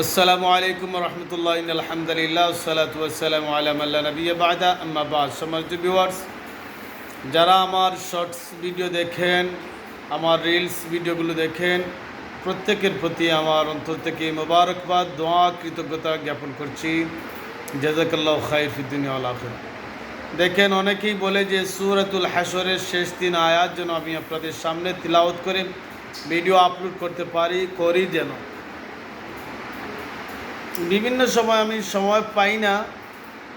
আসসালামু আলাইকুম রহমতুল্লাহ আলহামদুলিল্লাহ সালাতু আসসালামু আলাম আল্লাহ নবী বাদা আম্মা বাদ সমাজ ভিউয়ার্স যারা আমার শর্টস ভিডিও দেখেন, আমার রিলস ভিডিওগুলো দেখেন, প্রত্যেকের প্রতি আমার অন্তর থেকে মোবারকবাদ, দোয়া, কৃতজ্ঞতা জ্ঞাপন করছি। জাজাকাল্লাহ খাইর ফিদ্দুনিয়া আলাফির দেখেন, অনেকেই বলে যে সুরাতুল হাসরের শেষ দিন আয়াত যেন আমি আপনাদের সামনে তিলাওয়াত করে ভিডিও আপলোড করতে পারি, করি যেন। বিভিন্ন সময় আমি সময় পাই না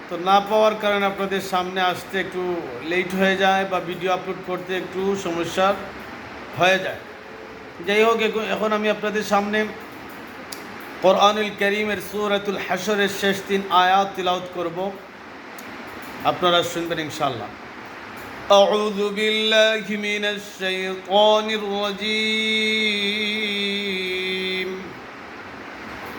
তো না পাওয়ার কারণে আপনাদের সামনে আসতে একটু লেট হয়ে যায় বা ভিডিও আপলোড করতে একটু সমস্যার হয়ে যায় যাই হোক এখন- এখন আমি আপনাদের সামনে কোরআনুল করিমের সুরাতুল হাসরের শেষ দিন আয়াত তিলাওত করব আপনারা শুনবেন ইনশাল্লাহ أعوذ بالله من الشيطان الرجيم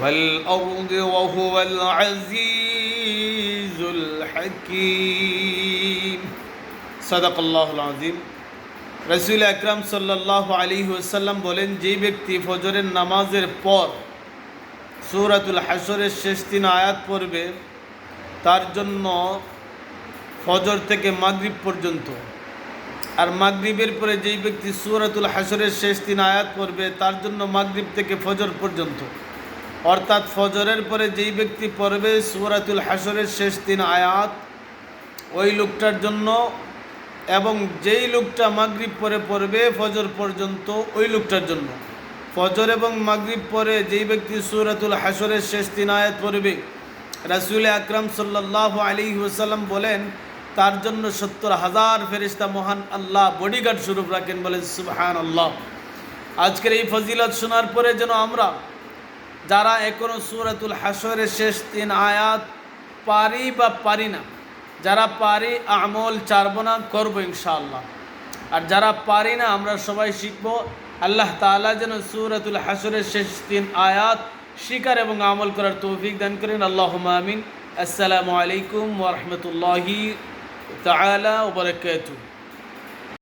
والأرض وهو العزيز الحكيم صدق الله العظيم রসুল আকরাম সাল্লাহ আলী ওসাল্লাম বলেন যেই ব্যক্তি ফজরের নামাজের পর সৌরাতুল হাসরের শেষ দিন আয়াত পড়বে তার জন্য ফজর থেকে মাগরিব পর্যন্ত আর মাগরিবের পরে যেই ব্যক্তি সুরাতুল হাসরের শেষ দিন আয়াত পড়বে তার জন্য মাগরিব থেকে ফজর পর্যন্ত অর্থাৎ ফজরের পরে যেই ব্যক্তি পড়বে সুরাতুল হাসরের শেষ দিন আয়াত, ওই লোকটার জন্য এবং যেই লোকটা মাগরিব পরে পড়বে ফজর পর্যন্ত, ওই লোকটার জন্য। ফজর এবং মাগরিব পরে যেই ব্যক্তি সুরাতুল হাসরের শেষ দিন আয়াত পড়বে, রাসুল আকরাম সাল্লাহ আলী ওসাল্লাম বলেন, তার জন্য সত্তর হাজার ফেরিস্তা মহান আল্লাহ বডিগার্ড স্বরূপ রাখেন বলেন সুবহান আল্লাহ আজকের এই ফজিলত শোনার পরে যেন আমরা যারা এখনও সুরাতুল হাসরের শেষ তিন আয়াত পারি বা পারি না, যারা পারি আমল চারব না, করব ইনশাআল্লাহ। আর যারা পারি না, আমরা সবাই শিখব আল্লাহ তাআলা যেন সুরাতুল হাসরের শেষ তিন আয়াত শিকার এবং আমল করার তৌফিক দান করেন। আল্লাহ আমিন। আসসালামু আলাইকুম ওরহমতুল্লাহি তালা ওবরাকাতুহ